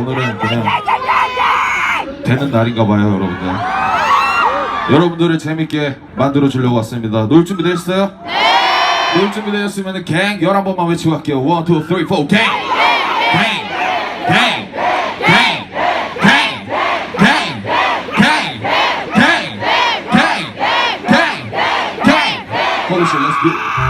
오늘은 그냥 되는 날인가 봐요, 여러분들. 여러분들을 재밌게 만들어 주려고 왔습니다. 놀 준비 되셨어요? 네! 놀 준비 되셨으면 갱 11번만 외치고 갈게요. 1, 2, 3, 4, 갱! 갱! 갱! 갱! 갱! 갱! 갱! 갱! 갱! 갱! 갱! Holy shit, let's do it.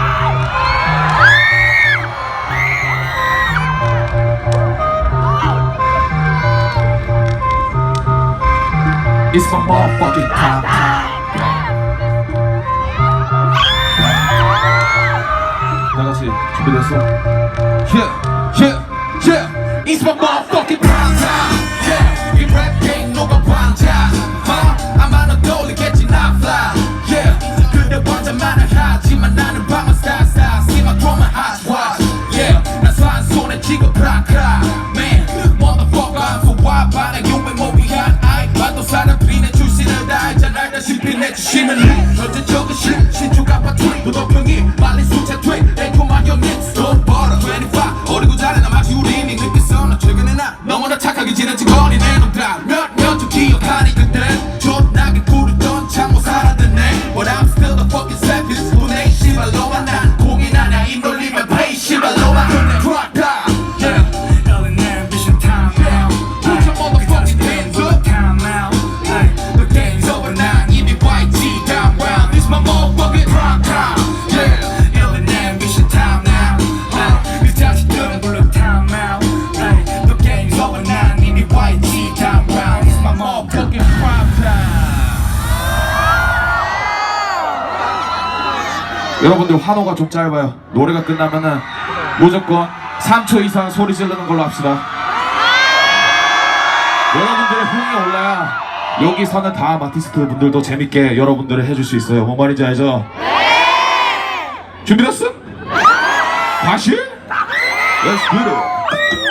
It's my motherfucking time. 다 같이 준비됐어? Yeah, yeah, yeah. It's my motherfucking prime time. Yeah, 이랩 게임 누가 왕자? Huh? 아마는 돌리겠지 나 fly. Yeah, 그대 완전만을 하지만 나는 방어 스타일 스타일. See my drum and hot watch. Yeah, 나산 손에 쥐고 프라크 주시는 현재 적은 신 신축 아파트 도덕형이 말린 수채 트윗 에코만 연민 돈 벌어 25 어리고 잘해 나 마치 우리 이미 느꼈어 나 최근에 나 너무나 착하게 지낸 직원이 내 놈들 몇 my motherfucking prime time yeah 그. 여러분들 환호가 좀 짧아요. 노래가 끝나면은 무조건 3초 이상 소리 지르는 걸로 합시다. 여러분들의 흥이 올라야 여기 서는 다음 아티스트 분들도 재밌게 여러분들을 해줄 수 있어요. 뭔 말인지 알죠? 준비됐어? 다시? Let's do it.